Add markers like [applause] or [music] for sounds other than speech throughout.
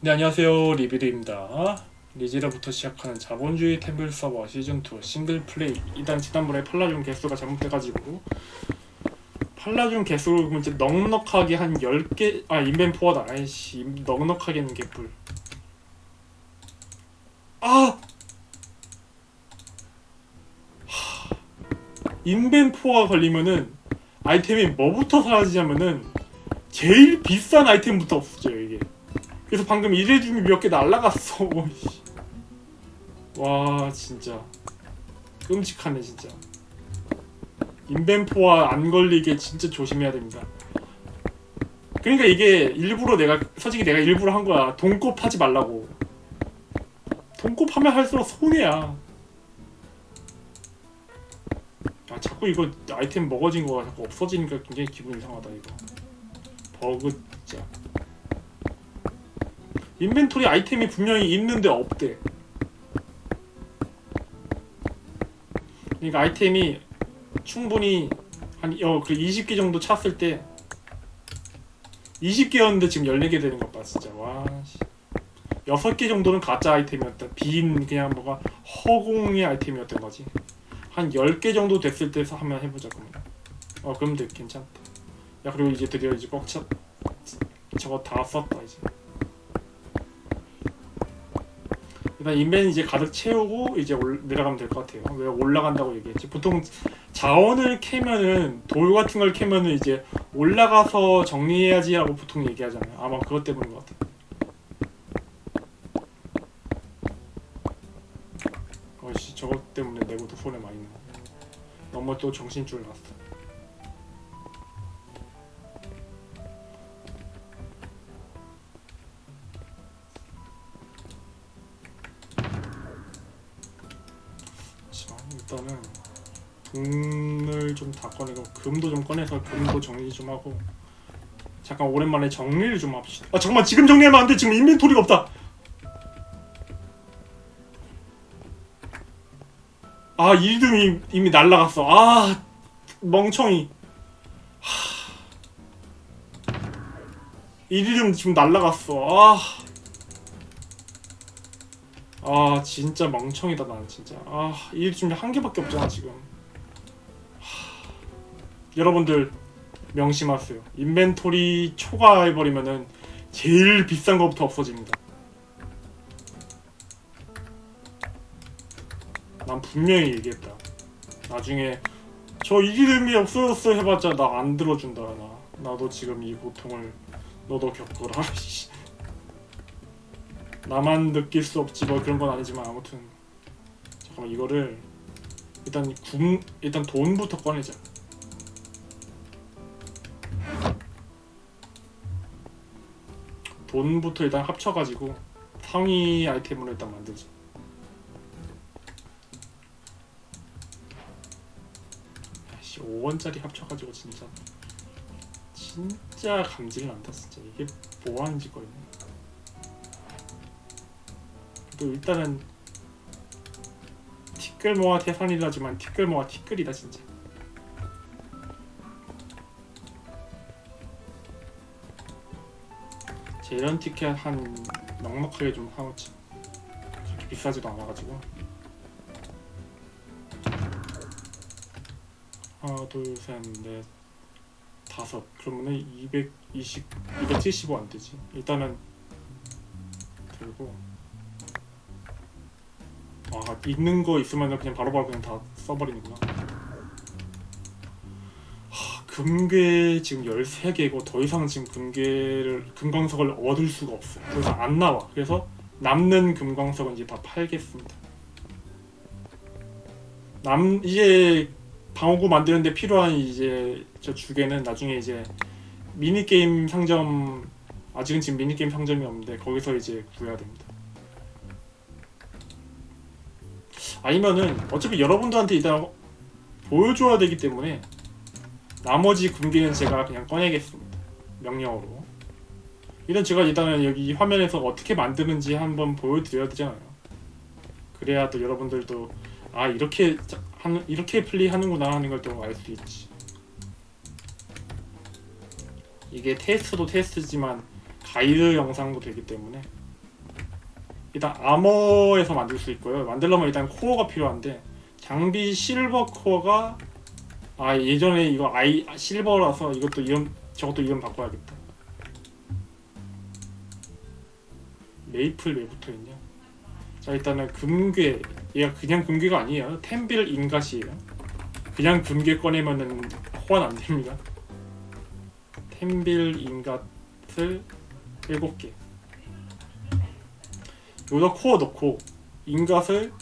네 안녕하세요. 리비드입니다. 리지라부터 시작하는 자본주의 템블 서버 시즌2 싱글 플레이. 일단 지난번에 팔라듐 개수가 잘못돼가지고 팔라듐 개수를 이제 넉넉하게 한 10개 아 인벤포화다 아이씨 넉넉하게 는 개뿔. 아! 하, 인벤포화 걸리면은 아이템이 뭐부터 사라지냐면은 제일 비싼 아이템부터 없어져요 그래서 방금 이레줌이 몇개 날라갔어. [laughs] 씨. 와 진짜 끔찍하네 진짜. 인벤포화 안 걸리게 진짜 조심해야 됩니다. 그러니까 이게 일부러 내가 솔직히 내가 일부러 한 거야. 돈kop 하지 말라고. 돈kop 하면 할수록 손해야. 아 자꾸 이거 아이템 먹어진 거가 자꾸 없어지니까 굉장히 기분 이상하다 이거. 버그 진짜. 인벤토리 아이템이 분명히 있는데 없대. 그러니까 아이템이 충분히 한 어 그 20개 정도 찼을 때 20개였는데 지금 14개 되는 것 봐, 진짜. 와 씨. 6개 정도는 가짜 아이템이었다. 빈 그냥 뭐가 허공의 아이템이었던 거지. 한 10개 정도 됐을 때 한번 해보자 그러면. 어 그럼 돼 괜찮다. 야 그리고 이제 드디어 이제 꽉 찼. 저거 다 썼다 이제. 일단 인벤 이제 가득 채우고 이제 올, 내려가면 될 것 같아요. 왜 올라간다고 얘기했지? 보통 자원을 캐면은 돌 같은 걸 캐면은 이제 올라가서 정리해야지라고 보통 얘기하잖아요. 아마 그것 때문인 것 같아요. 어씨 저것 때문에 내고도 손해 많이 나. 너무 또 정신줄 났어. 좀 다 꺼내고 금도 좀 꺼내서 금도 정리 좀 하고 잠깐 오랜만에 정리를 좀 합시다. 아 잠깐만 지금 정리하면 안 돼. 지금 인벤토리가 없다. 아 이름이 이미 날라갔어. 아 멍청이. 하... 이름 지금 날라갔어. 아. 아 진짜 멍청이다 난 진짜. 아 이게 지금 한 개밖에 없잖아 지금. 하, 여러분들 명심하세요 인벤토리 초과해버리면은 제일 비싼 거부터 없어집니다 난 분명히 얘기했다 나중에 저 이름이 없어졌어 해봤자 나 안 들어준다 나 나도 지금 이 고통을 너도 겪어라 [laughs] 씨. 나만 느낄 수 없지 뭐 그런 건 아니지만 아무튼 잠깐만 이거를 일단 금 일단 돈부터 꺼내자. 돈부터 일단 합쳐가지고 상위 아이템으로 일단 만들자. 아씨 5원짜리 합쳐가지고 진짜 진짜 감질 난다 진짜 이게 뭐 하는 짓거리냐. 또 일단은 티끌 모아 태산이라지만 티끌 모아 티끌이다 진짜 제 이런 티켓 한 넉넉하게 좀 사놓지 그렇게 비싸지도 않아가지고. 하나 둘셋넷 다섯. 그러면은 220 275 안 되지? 일단은 들고. 아 있는 거 있으면 그냥 바로바로 그냥 다 써버리는구나. 하, 금괴 지금 13개고 더 이상 지금 금괴를 금광석을 얻을 수가 없어 더 이상 안 나와. 그래서 남는 금광석은 이제 다 팔겠습니다. 남 이제 방어구 만드는데 필요한 이제 저 주개는 나중에 이제 미니 게임 상점 아직은 지금 미니 게임 상점이 없는데 거기서 이제 구해야 됩니다. 아니면은 어차피 여러분들한테 일단 보여줘야 되기 때문에 나머지 금괴는 제가 그냥 꺼내겠습니다. 명령어로. 일단 제가 일단은 여기 화면에서 어떻게 만드는지 한번 보여드려야 되잖아요. 그래야 또 여러분들도 아 이렇게 자- 하는 이렇게 플레이하는구나 하는 걸 또 알 수 있지. 이게 테스트도 테스트지만 가이드 영상도 되기 때문에 일단 아머에서 만들 수 있고요. 만들려면 일단 코어가 필요한데 장비 실버 코어가 아 예전에 이거 아이 실버라서 이것도 이름 저것도 이름 바꿔야겠다. 메이플 왜 붙어 있냐? 자 일단은 금괴 얘가 그냥 금괴가 아니에요. 템빌 인갓이에요. 그냥 금괴 꺼내면은 호환 안 됩니다. 템빌 인갓을 7개. 여기다 코어 넣고 인갓을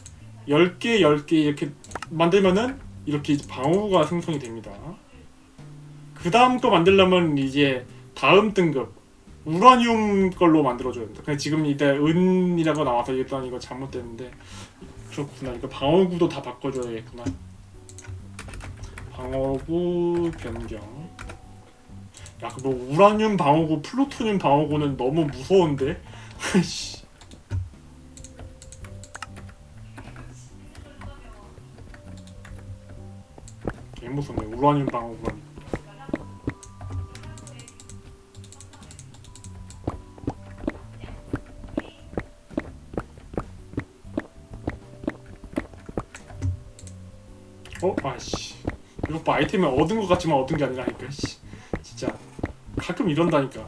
10개 10개 이렇게 만들면은 이렇게 방어구가 생성이 됩니다. 그 다음 거 만들려면 이제 다음 등급 우라늄 걸로 만들어줘야 된다. 근데 지금 이때 은이라고 나와서 일단 이거 잘못됐는데 그렇구나. 이거 방어구도 다 바꿔줘야겠구나. 방어구 변경. 야, 그뭐 우라늄 방어구, 플루토늄 방어구는 너무 무서운데. [laughs] 개 무섭네. 우라늄 방어구가. 어? 아씨. 이거 봐 아이템을 얻은 것 같지만 얻은 게 아니라니까. 씨. 진짜 가끔 이런다니까.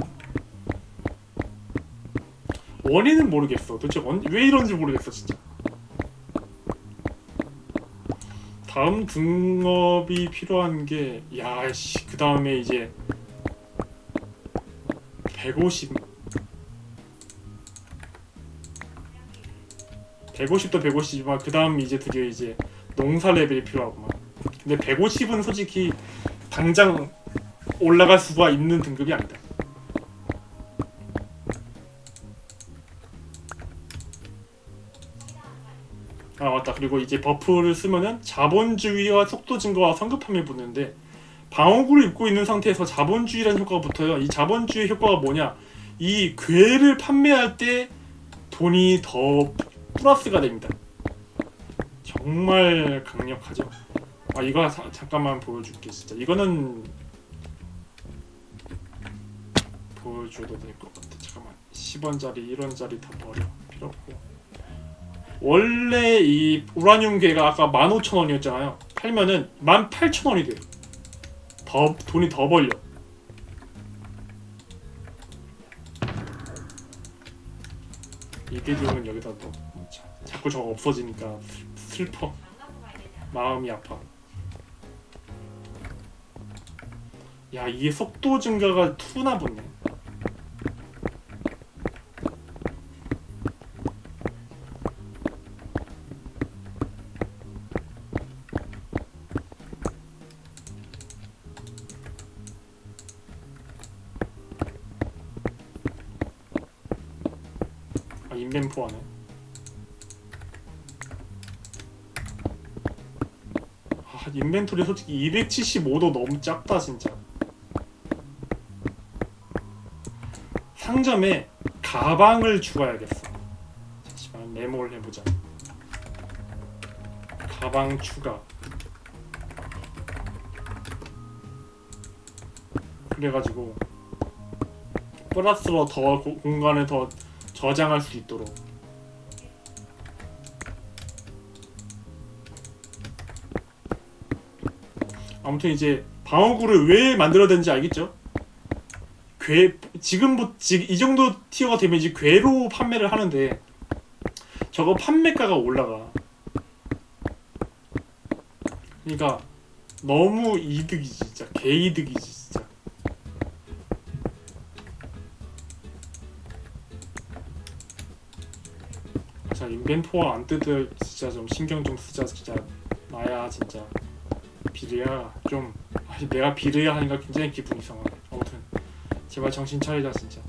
원인은 모르겠어. 도대체 원, 왜 이런지 모르겠어 진짜. 다음 등업이 필요한 게 야 씨 그 다음에 이제 150 150도 150이지만 그 다음 이제 드디어 이제 농사 레벨이 필요하구만. 근데 150은 솔직히 당장 올라갈 수가 있는 등급이 아니다 아 맞다. 그리고 이제 버프를 쓰면은 자본주의와 속도 증가와 성급함이 붙는데 방어구를 입고 있는 상태에서 자본주의라는 효과가 붙어요. 이 자본주의 효과가 뭐냐? 이 괴를 판매할 때 돈이 더 플러스가 됩니다. 정말 강력하죠. 아 이거 사- 잠깐만 보여줄게 진짜. 이거는 보여줘도 될 것 같아. 잠깐만. 10원짜리 1원짜리 다 버려. 필요 없고 원래 이 우라늄 괴가 아까 15,000원이었잖아요. 팔면은 18,000원이 돼요. 더 돈이 더 벌려. 이대지오는 여기다 또 자, 자꾸 저거 없어지니까 슬- 슬퍼. 마음이 아파. 야 이게 속도 증가가 투나 보네. 인벤포 하네. 아 인벤토리 솔직히 275도 너무 작다 진짜. 상점에 가방을 추가해야겠어. 잠시만 메모를 해보자. 가방 추가. 그래가지고 플러스로 더 고- 공간을 더 저장할 수 있도록. 아무튼 이제 방어구를 왜 만들어야 되는지 알겠죠? 괴 지금부터 지- 이 정도 티어가 되면 이제 괴로 판매를 하는데 저거 판매가가 올라가. 그러니까 너무 이득이지 진짜. 개이득이지 인벤토어 안 뜯을 진짜 좀 신경 좀 쓰자 진짜. 나야 진짜. 비르야. 좀 아니, 내가 비르야 하니까 굉장히 기분이 이상하네. 아무튼 제발 정신 차리자 진짜.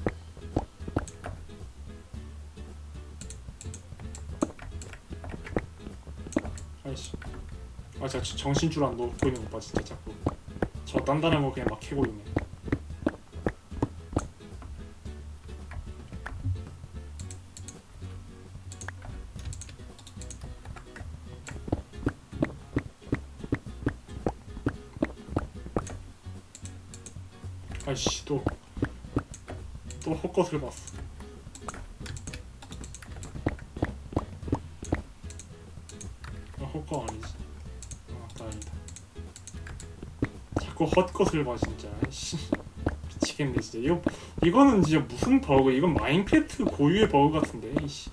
아이씨. 아 진짜 정신줄 안 놓고 있는 거봐 진짜 자꾸. 저 단단한 거 그냥 막 캐고 있네 아이씨 또 또 헛것을 봤어. 아 헛것 아니지. 아 다행이다. 자꾸 헛것을 봐 진짜. 씨. 미치겠네 진짜. 이거 이거는 진짜 무슨 버그? 이건 마인크래프트 고유의 버그 같은데 이씨.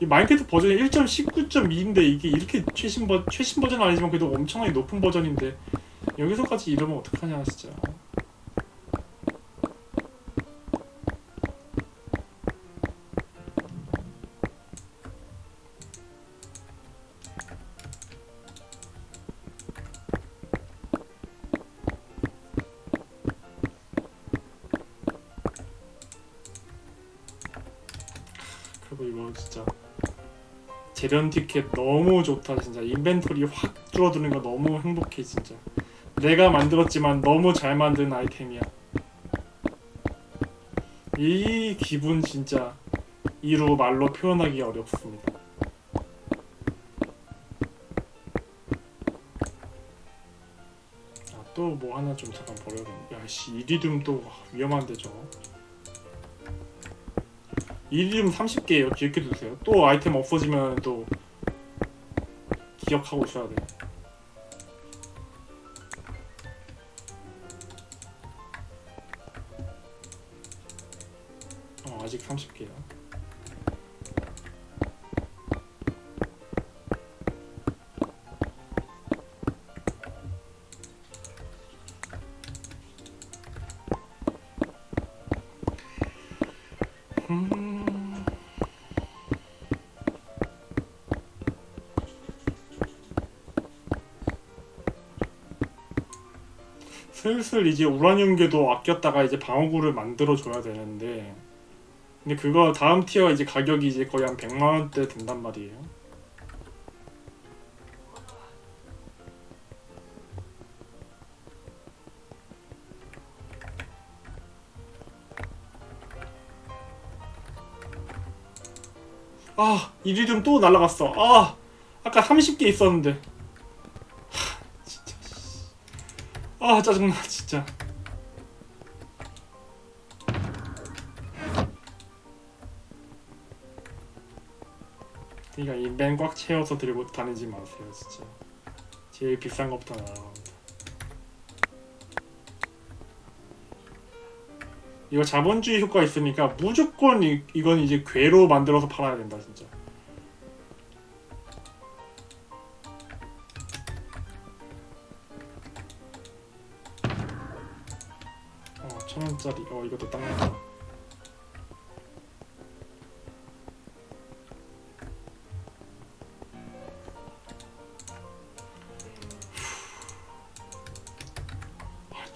이 마인크래프트 버전이 1.19.2인데 이게 이렇게 최신 버 최신 버전 아니지만 그래도 엄청나게 높은 버전인데 여기서까지 이러면 어떡하냐 진짜. 재련 티켓 너무 좋다 진짜. 인벤토리 확 줄어드는 거 너무 행복해 진짜. 내가 만들었지만 너무 잘 만든 아이템이야. 이 기분 진짜 이루 말로 표현하기 어렵습니다. 아 또 뭐 하나 좀 잠깐 버려야겠네. 야씨 이리듐 또 위험한데 저거 이름 30개예요. 기억해 두세요. 또 아이템 없어지면 또 기억하고 있어야 돼. 어, 아직 30개야. 음... 슬슬 이제 우라늄계도 아꼈다가 이제 방어구를 만들어 줘야 되는데 근데 그거 다음 티어 이제 가격이 이제 거의 한 100만 원대 된단 말이에요. 아 이리듐 또 날라갔어. 아 아까 30개 있었는데. 하, 진짜. 씨. 아 짜증나 진짜. 그러니까 이맨 꽉 채워서 들고 다니지 마세요 진짜. 제일 비싼 것부터 날아갑니 이거 자본주의 효과 있으니까 무조건 이, 이건 이제 괴로 만들어서 팔아야 된다 진짜. 어, 천 원짜리. 어, 이것도 딱 맞다.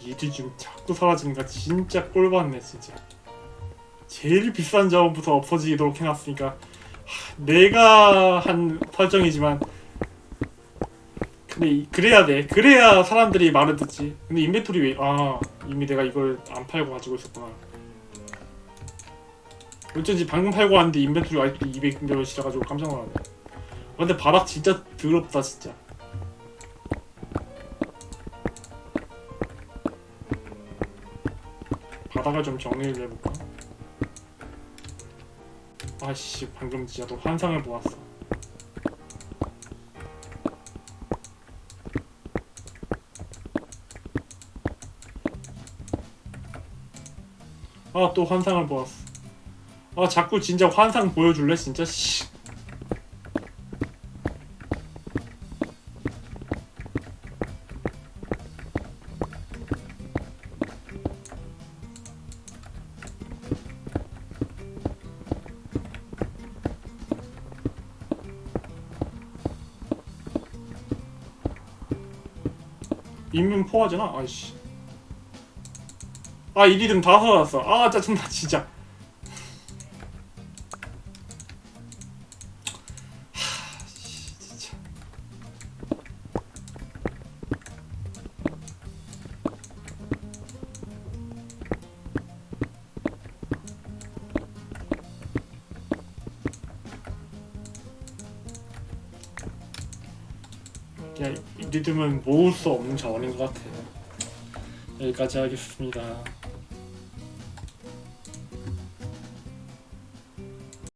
아, 일이 지금 자꾸 사라지니까 진짜 꼴받네 진짜. 제일 비싼 자원부터 없어지도록 해놨으니까 하, 내가 한 설정이지만 근데 이- 그래야 돼. 그래야 사람들이 말을 듣지. 근데 인벤토리 왜? 아 이미 내가 이걸 안 팔고 가지고 있었구나. 어쩐지 방금 팔고 왔는데 인벤토리 아직도 200몇이라 가지고 깜짝 놀랐네. 근데 바닥 진짜 더럽다 진짜. 바닥을 좀 정리를 해볼까? 아씨 방금 진짜 또 환상을 보았어. 아 또 환상을 보았어. 아 자꾸 진짜 환상 보여줄래 진짜 씨. 인문 포화잖아. 아이씨. 아 이리름 다 사라졌어. 아 짜증나 진짜. 리듬은 모을 수 없는 자원인 것 같아요. 여기까지 하겠습니다.